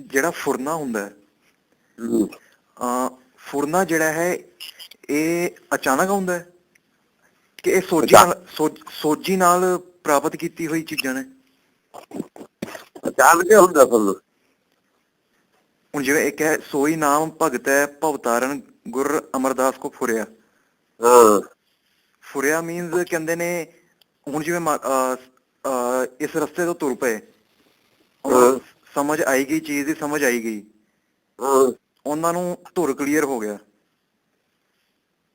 ਜਿਹੜਾ ਫੁਰਨਾ ਹੁੰਦਾ ਹੈ। ਅ ਫੁਰਨਾ ਜਿਹੜਾ ਹੈ ਇਹ ਅਚਾਨਕ ਆਉਂਦਾ ਹੈ ਕਿ ਇਹ ਸੋਜੀ ਨਾਲ ਸੋਜ- ਨਾਲ ਪ੍ਰਾਪਤ ਕੀਤੀ ਹੋਈ ਚੀਜ਼ਾਂ ਨੇ? ਅਚਾਨਕ ਹੁੰਦਾ ਫੁੱਲ ਹੁਣ ਜਿਵੇਂ ਇੱਕ ਹੈ ਸੋਈ ਨਾਮ ਭਗਤ ਹੈ ਭਵਤਾਰਨ ਗੁਰ ਅਮਰਦਾਸ ਕੋ ਫੁਰਿਆ। ਹਾਂ। ਫੁਰਿਆ ਮੀਨਸ ਕਹਿੰਦੇ ਨੇ ਹੁਣ ਜਿਵੇਂ ਇਸ ਰਸਤੇ ਤੋਂ ਤੁਰ ਪਏ। ਸਮਝ ਆਈ ਗਈ ਚੀਜ਼ ਦੀ ਸਮਝ ਆਈ ਗਈ ਹਾਂ। ਉਹਨਾਂ ਨੂੰ ਧੁਰ ਕਲੀਅਰ ਹੋ ਗਿਆ।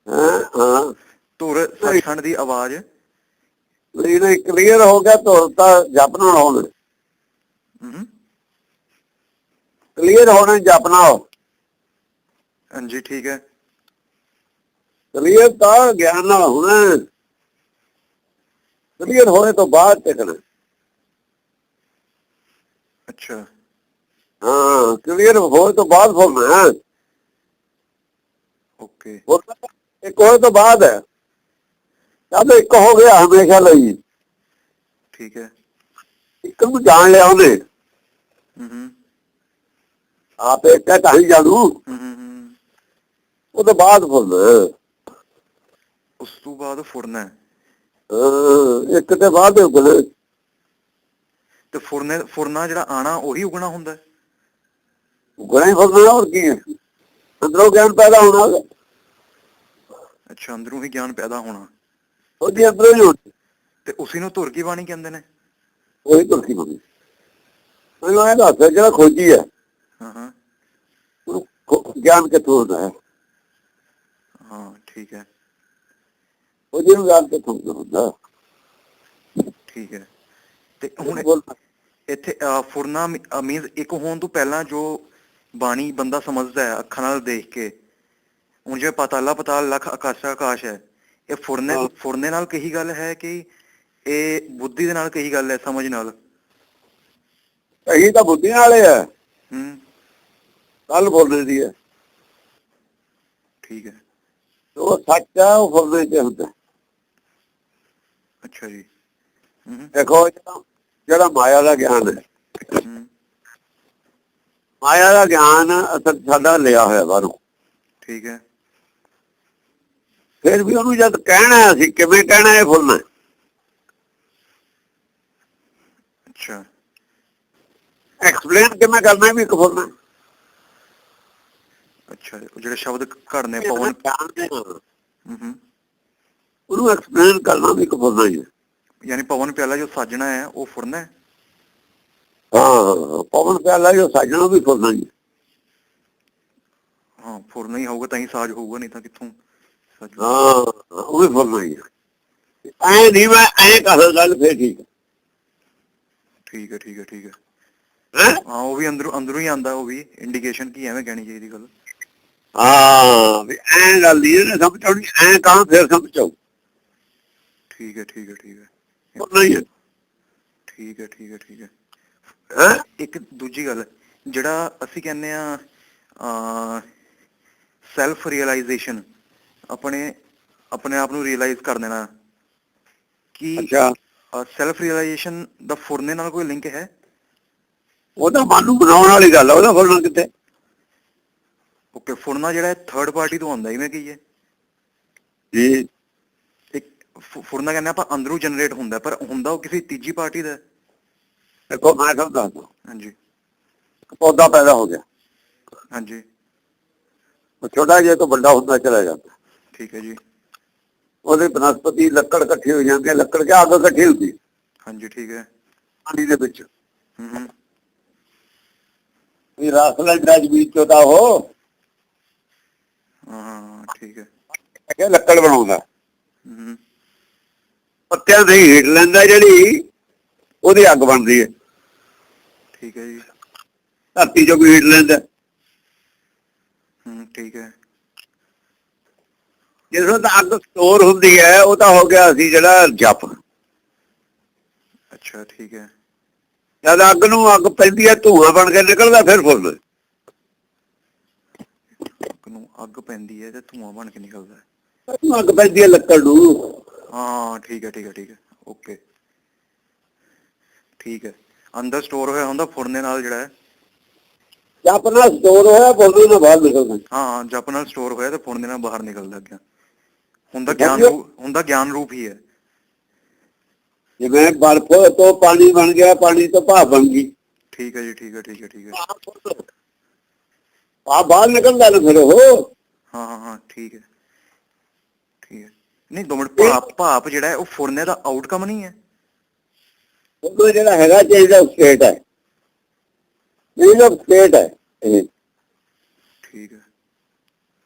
ਹਾਂ ਹਾਂ। ਧੁਰ ਦੀ ਆਵਾਜ਼। ਇਹ ਕਲੀਅਰ ਹੋ ਗਿਆ ਤਾਂ ਤਾਂ ਜਪਣਾ ਹੋਣਾ। ਕਲੀਅਰ ਹੋਣਾ ਜਪਣਾ ਹੋ ਹਾਂਜੀ ਠੀਕ ਹੈ। ਕਲੀਅਰ ਤਾਂ ਗਿਆਨ ਨਾਲ ਹੋਣਾ। ਕਲੀਅਰ ਹੋਏ ਤੋਂ ਬਾਅਦ ਟਿਕਣਾ ਅੱਛਾ। ਹਾਂ ਕਲੀਅਰ ਹੋਏ ਤੋਂ ਬਾਅਦ ਫੁੱਲਣਾ ਓਕੇ। ਫੁੱਲਣਾ ਇੱਕ ਹੋਏ ਤੋਂ ਬਾਅਦ ਹੈ। ਜਦ ਇੱਕ ਹੋ ਗਿਆ ਹਮੇਸ਼ਾ ਲਈ। ਠੀਕ ਹੈ। ਇੱਕ ਨੂੰ ਜਾਣ ਲਿਆ ਉਹਨੇ। ਆਪ ਇੱਕ ਹੈ ਤਾਂ ਹੀ ਜਾਣੂ। ਉਹ ਤੋਂ ਬਾਅਦ ਫੁੱਲ ਉਸ ਤੋਂ ਬਾਅਦ ਫੁਰਨਾ ਹੈ। ਹਾਂ, ਇੱਕ ਤੇ ਬਾਅਦ ਉਗਲੇ ਤੇ ਫੁਰਨੇ ਫੁਰਨਾ ਜਿਹੜਾ ਆਣਾ ਉਹੀ ਉਗਣਾ ਹੁੰਦਾ ਉਗਣਾ ਹੀ ਫੁੱਲਣਾ ਹੋਰ ਕੀ ਹੈ ਅੰਦਰੋਂ ਗਿਆਨ ਪੈਦਾ ਹੋਣਾ। ਅੱਛਾ ਅੰਦਰੋਂ ਹੀ ਗਿਆਨ ਪੈਦਾ ਹੋਣਾ। ਉਹਦੀ ਅੰਦਰੋਂ ਹੀ ਹੋਣੀ। ਤੇ ਉਸੇ ਨੂੰ ਧੁਰ ਕੀ ਬਾਣੀ ਕਹਿੰਦੇ ਨੇ? ਉਹੀ ਤੁਲਸੀ ਬਣੀ। ਮੈਨੂੰ ਇਹ ਦੱਸ ਜਿਹੜਾ ਖੋਜੀ ਹੈ ਹਾਂ। ਹਾਂ ਗਿਆਨ ਕਿੱਥੋਂ ਹੁੰਦਾ ਹੈ? ਹਾਂ ਠੀਕ ਹੈ। ਉਹ ਜਿਹਨੂੰ ਗਿਆਨ ਕਿੱਥੋਂ ਹੁੰਦਾ? ਠੀਕ ਹੈ। ਤੇ ਹੁਣ ਇੱਥੇ ਫੁਰਨਾ ਮੀਨਸ ਇੱਕ ਹੋਣ ਤੋਂ ਪਹਿਲਾਂ ਜੋ ਬਾਣੀ ਬੰਦਾ ਸਮਝਦਾ ਹੈ ਅੱਖਾਂ ਨਾਲ ਦੇਖ ਕੇ। ਹੁਣ ਜਿਵੇਂ ਪਤਾਲਾ ਪਤਾਲ ਲੱਖ ਆਕਾਸ਼ਾ ਆਕਾਸ਼ ਹੈ ਇਹ ਫੁਰਨੇ। ਫੁਰਨੇ ਨਾਲ ਕਹੀ ਗੱਲ ਹੈ ਕਿ ਇਹ ਬੁੱਧੀ ਦੇ ਨਾਲ ਕਹੀ ਗੱਲ ਹੈ ਸਮਝ ਨਾਲ? ਇਹੀ ਤਾਂ ਬੁੱਧੀ ਵਾਲੇ ਹੈ ਹੂੰ। ਕੱਲ ਬੋਲਦੇ ਦੀ ਹੈ। ਠੀਕ ਹੈ। ਉਹ ਸੱਚ ਉਹ ਫੁਰਦੇ ਚ ਹੁੰਦਾ ਅੱਛਾ ਜੀ। ਦੇਖੋ ਜਿਹੜਾ- ਮਾਇਆ ਦਾ ਗਿਆਨ ਹੂੰ। ਮਾਇਆ ਦਾ ਗਿਆਨ ਅਸਲ ਸਾਡਾ ਲਿਆ ਹੋਇਆ ਬਾਹਰੋਂ। ਠੀਕ ਹੈ। ਫਿਰ ਵੀ ਉਹਨੂੰ ਜਦ ਕਹਿਣਾ ਹੈ ਅਸੀਂ ਕਿਵੇਂ ਕਹਿਣਾ ਹੈ ਫੁੱਲਣਾ ਅੱਛਾ। ਐਕਸਪਲੇਨ ਕਿਵੇਂ ਕਰਨਾ ਵੀ ਇੱਕ ਫੁੱਲਣਾ ਅੱਛਾ ਜਿਹੜੇ ਸ਼ਬਦ ਘੜਨੇ ਪਵਨ। ਹੂੰ। ਹੂੰ ਉਹਨੂੰ ਐਕਸਪਲੇਨ ਕਰਨਾ ਵੀ ਇੱਕ ਫੁੱਲਣਾ ਹੀ ਹੈ। ਯਾਨੀ ਪਵਨ ਪਿਆਲਾ ਜੋ ਸਾਜਣਾ ਹੈ ਉਹ ਫੁਰਨਾ ਹੈ? ਹਾਂ ਪਵਨ ਪਿਆਲਾ ਜੋ ਸਾਜਣਾ ਵੀ ਫੁੱਲਣਾ ਹੀ ਹੈ। ਫੁਰਨਾ ਹੀ ਹੋਊਗਾ ਤਾਂ ਹੀ ਸਾਜ ਹੋਊਗਾ ਨਹੀਂ ਤਾਂ ਕਿੱਥੋਂ ਹਾਂ ਉਹ ਵੀ ਹੀ ਐ ਨਹੀਂ ਮੈਂ ਐ ਗੱਲ ਫੇਰ ਠੀਕ ਠੀਕ ਹੈ ਠੀਕ ਹੈ ਠੀਕ ਹੈ। ਹੈਂ? ਉਹ ਵੀ ਅੰਦਰੋਂ ਅੰਦਰੋਂ ਹੀ ਆਂਦਾ ਉਹ ਵੀ। ਇੰਡੀਕੇਸ਼ਨ ਕੀ ਐਵੇਂ ਕਹਿਣੀ ਚਾਹੀਦੀ ਗੱਲ? ਹਾਂ ਵੀ ਐ ਗੱਲ ਨਹੀਂ ਨੇ ਸਮਝ ਆਉਣੀ। ਐ ਕਹਾਂ ਫੇਰ ਸਮਝ ਆਉ ਠੀਕ ਹੈ ਠੀਕ ਹੈ ਠੀਕ ਹੈ। ਠੀਕ ਹੈ ਠੀਕ ਹੈ ਠੀਕ ਹੈ। ਹੈਂ? ਇੱਕ ਦੂਜੀ ਗੱਲ ਜਿਹੜਾ ਅਸੀਂ ਕਹਿੰਦੇ ਆ ਸੈਲਫ ਰੀਅਲਾਈਜੇਸ਼ਨ ਆਪਣੇ ਆਪਣੇ ਆਪ ਨੂੰ ਰੀਅਲਾਈਜ਼ ਕਰ ਦੇਣਾ। ਕੀ ਅੱਛਾ। ਸੈਲਫ ਰੀਅਲਾਈਜੇਸ਼ਨ ਦਾ ਫੁਰਨੇ ਨਾਲ ਕੋਈ ਲਿੰਕ ਹੈ? ਉਹ ਤਾਂ ਮਨ ਨੂੰ ਬਣਾਉਣ ਵਾਲੀ ਗੱਲ ਆ ਉਹਦਾ ਫੁੱਲਣਾ ਕਿੱਥੇ? ਓਕੇ ਫੁਰਨਾ ਜਿਹੜਾ ਥਰਡ ਪਾਰਟੀ ਤੋਂ ਆਉਂਦਾ ਇਵੇਂ ਕਹੀਏ। ਜੀ। ਇੱਕ ਫੁਰਨਾ ਕਹਿੰਦੇ ਆਪਾਂ ਅੰਦਰੋਂ ਜਨਰੇਟ ਹੁੰਦਾ ਪਰ ਹੁੰਦਾ ਉਹ ਕਿਸੇ ਤੀਜੀ ਪਾਰਟੀ ਦਾ ਹੈ। ਦੇਖੋ ਮੈਂ ਤੁਹਾਨੂੰ ਦੱਸਦਾ ਹਾਂਜੀ। ਪੌਦਾ ਪੈਦਾ ਹੋ ਗਿਆ। ਹਾਂਜੀ। ਉਹ ਛੋਟਾ ਜਿਹਾ ਤੋਂ ਵੱਡਾ ਹੁੰਦਾ ਚਲਾ ਜਾਂਦਾ। ਠੀਕ ਹੈ ਜੀ। ਉਹਦੇ ਬਨਸਪਤੀ ਲੱਕੜ ਇਕੱਠੀ ਹੋ ਜਾਂਦੀ ਹੈ। ਲੱਕੜ ਕੇ ਅੱਗ ਇਕੱਠੀ ਹੁੰਦੀ ਹਾਂਜੀ ਠੀਕ ਹੈ। ਪਾਣੀ ਦੇ ਵਿੱਚ। ਹੂੰ ਹੂੰ। ਵੀ ਰਸ ਲੈਂਦਾ ਜਮੀਨ ਚੋਂ ਤਾਂ ਉਹ। ਹਾਂ, ਹਾਂ ਠੀਕ ਹੈ। ਇਹ ਲੱਕੜ ਬਣਾਉਂਦਾ? ਹੂੰ ਪੱਤਿਆਂ ਦੇ ਹੀਟ ਲੈਂਦਾ ਜਿਹੜੀ ਉਹਦੀ ਅੱਗ ਬਣਦੀ ਹੈ। ਠੀਕ ਹੈ ਜੀ। ਧਰਤੀ ਚੋਂ ਹੀਟ ਲੈਂਦਾ। ਹੂੰ ਠੀਕ ਹੈ। ਜਦੋਂ ਤਾਂ ਅੱਗ ਸਟੋਰ ਹੁੰਦੀ ਹੈ ਉਹ ਤਾਂ ਹੋ ਗਿਆ ਸੀ ਜਿਹੜਾ ਜਪ। ਅੱਛਾ ਠੀਕ ਹੈ। ਜਦ ਅੱਗ ਨੂੰ ਅੱਗ ਪੈਂਦੀ ਹੈ ਧੂਆਂ ਬਣ ਕੇ ਨਿਕਲਦਾ ਫਿਰ ਫੁੱਲ। ਅੱਗ ਨੂੰ ਅੱਗ ਪੈਂਦੀ ਹੈ ਤੇ ਧੂਆਂ ਬਣ ਕੇ ਨਿਕਲਦਾ। ਅੱਗ ਪੈਂਦੀ ਹੈ ਲੱਕੜ ਨੂੰ। ਹਾਂ ਠੀਕ ਹੈ ਠੀਕ ਹੈ ਠੀਕ ਹੈ। ਓਕੇ। ਠੀਕ ਹੈ। ਅੰਦਰ ਸਟੋਰ ਹੋਇਆ ਹੁੰਦਾ ਫੁਰਨੇ ਨਾਲ ਜਿਹੜਾ ਹੈ। ਜਪ ਨਾਲ ਸਟੋਰ ਹੋਇਆ ਬੋਲਦੇ ਨਾ ਬਾਹਰ ਨਿਕਲਦਾ ਹਾਂ। ਜਪ ਨਾਲ ਸਟੋਰ ਹੋਇਆ ਤੇ ਫੁਰਨੇ ਨਾਲ ਬਾਹਰ ਨਿਕਲਦਾ ਗਿਆ ਹੁੰਦਾ? ਗਿਆਨ ਰੂਪ ਹੁੰਦਾ ਗਿਆਨ ਰੂਪ ਹੀ ਹੈ। ਜਿਵੇਂ ਬਰਫ਼ ਤੋਂ ਪਾਣੀ ਬਣ ਗਿਆ ਪਾਣੀ ਤੋਂ ਭਾਪ ਬਣ ਗਈ। ਠੀਕ ਹੈ ਜੀ ਠੀਕ ਹੈ ਠੀਕ ਹੈ ਠੀਕ ਹੈ। ਆ ਬਾਹਰ ਨਿਕਲਦਾ ਨਾ ਫਿਰ ਉਹ। ਹਾਂ ਹਾਂ ਹਾਂ ਠੀਕ ਹੈ। ਠੀਕ ਹੈ। ਨਹੀਂ ਦੋ ਮਿੰਟ ਭਾਪ ਭਾਪ ਜਿਹੜਾ ਹੈ ਉਹ ਫੁਰਨੇ ਦਾ ਆਊਟਕਮ ਨਹੀਂ ਹੈ। ਉਹ ਜਿਹੜਾ ਹੈਗਾ ਚੇਂਜ ਆਫ ਸਟੇਟ ਹੈ ਚੇਂਜ ਆਫ ਸਟੇਟ ਹੈ ਇਹ ਠੀਕ ਹੈ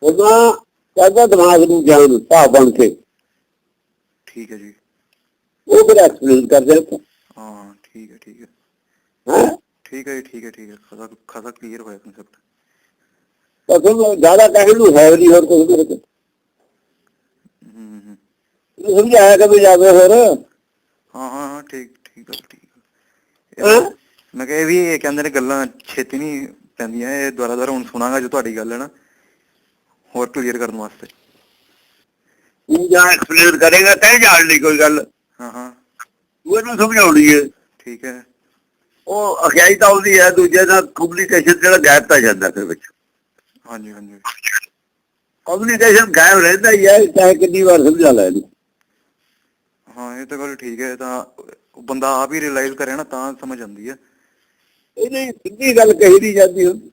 ਉਹਦਾ ਕਹਿੰਦਾ ਦਿਮਾਗ ਨੂੰ ਗਿਆਨ ਭਾਵ ਬਣ ਕੇ ਠੀਕ ਹੈ ਜੀ ਉਹ ਫਿਰ ਐਕਸਪਲੇਨ ਕਰਦੇ ਹੈ ਹਾਂ ਠੀਕ ਹੈ ਠੀਕ ਹੈ ਹੈਂ? ਠੀਕ ਹੈ ਜੀ ਠੀਕ ਹੈ ਠੀਕ ਹੈ ਖਾਸਾ ਖਾਸਾ ਕਲੀਅਰ ਹੋਇਆ ਕਨਸੈਪਟ ਤਾਂ ਫਿਰ ਜ਼ਿਆਦਾ ਕਹਿਣ ਨੂੰ ਹੈ ਨਹੀਂ ਹੋਰ ਕੁਝ ਮੇਰੇ ਕੋਲ ਹੂੰ ਹੂੰ ਇਹਨੂੰ ਸਮਝਾਇਆ ਕਦੇ ਜਾਵੇ ਹੋਰ ਹਾਂ ਹਾਂ ਹਾਂ ਠੀਕ ਠੀਕ ਹੈ ਠੀਕ ਹੈ ਹੈਂ? ਮੈਂ ਕਿਹਾ ਇਹ ਵੀ ਇਹ ਕਹਿੰਦੇ ਨੇ ਗੱਲਾਂ ਛੇਤੀ ਨਹੀਂ ਪੈਂਦੀਆਂ ਇਹ ਦੁਆਰਾ ਦੁਆਰਾ ਹੁਣ ਸੁਣਾਗਾ ਜੋ ਤੁਹਾਡੀ ਗੱਲ ਹੈ ਨਾ। ਹੋਰ ਕਲੀਅਰ ਕਰਨ ਵਾਸਤੇ। ਤੂੰ ਜਾਂ ਐਕਸਪਲੇਨ ਕਰੇਗਾ ਤੈਂ ਜਾਣ ਲਈ ਕੋਈ ਗੱਲ। ਹਾਂ ਹਾਂ। ਤੂੰ ਇਹਨੂੰ ਸਮਝਾਉਣੀ ਹੈ ਠੀਕ ਹੈ। ਉਹ ਅਖਿਆਈ ਤਾਂ ਉਹਦੀ ਹੈ ਦੂਜੇ ਨਾਲ ਕਮਿਊਨੀਕੇਸ਼ਨ ਜਿਹੜਾ ਗਾਇਬ ਤਾਂ ਜਾਂਦਾ ਫਿਰ ਵਿੱਚ। ਹਾਂਜੀ ਹਾਂਜੀ। ਕਮਿਊਨੀਕੇਸ਼ਨ ਗਾਇਬ ਰਹਿੰਦਾ ਹੀ ਹੈ ਚਾਹੇ ਕਿੰਨੀ ਵਾਰ ਸਮਝਾ ਲੈ ਇਹਨੂੰ। ਹਾਂ ਇਹ ਤਾਂ ਗੱਲ ਠੀਕ ਹੈ ਤਾਂ ਉਹ ਬੰਦਾ ਆਪ ਹੀ ਰਿਅਲਾਈਜ਼ ਕਰੇ ਨਾ ਤਾਂ ਸਮਝ ਆਉਂਦੀ ਹੈ। ਇਹਦੀ ਸਿੱਧੀ ਗੱਲ ਕਹੀ ਨਹੀਂ ਜਾਂਦੀ। ਹੁੰਦੀ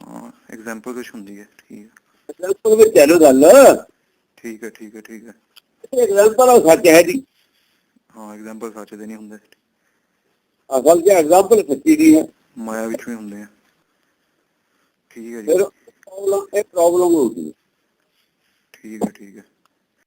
ਹਾਂ ਐਗਜ਼ਾਮਪਲ ਕੁਝ ਹੁੰਦੀ ਹੈ ਠੀਕ ਹੈ। ਐਗਜ਼ਾਮਪਲ ਵਿੱਚ ਚਲੋ ਗੱਲ। ਠੀਕ ਹੈ ਠੀਕ ਹੈ ਠੀਕ ਹੈ। ਐਗਜ਼ਾਮਪਲ ਉਹ ਸੱਚ ਹੈ ਨਹੀਂ ਹਾਂ ਐਗਜ਼ਾਮਪਲ ਸੱਚ ਦੇ ਨਹੀਂ ਹੁੰਦੇ। ਅਸਲ 'ਚ ਐਗਜ਼ਾਮਪਲ ਸੱਚੀ ਨਹੀਂ ਹੈ। ਮਾਇਆ ਵਿੱਚ ਵੀ ਹੁੰਦੇ ਆ। ਠੀਕ ਹੈ ਜੀ। ਫਿਰ ਪ੍ਰੋਬਲਮ ਇਹ ਪ੍ਰੋਬਲਮ ਹੋ ਗਈ। ਠੀਕ ਹੈ ਠੀਕ ਹੈ।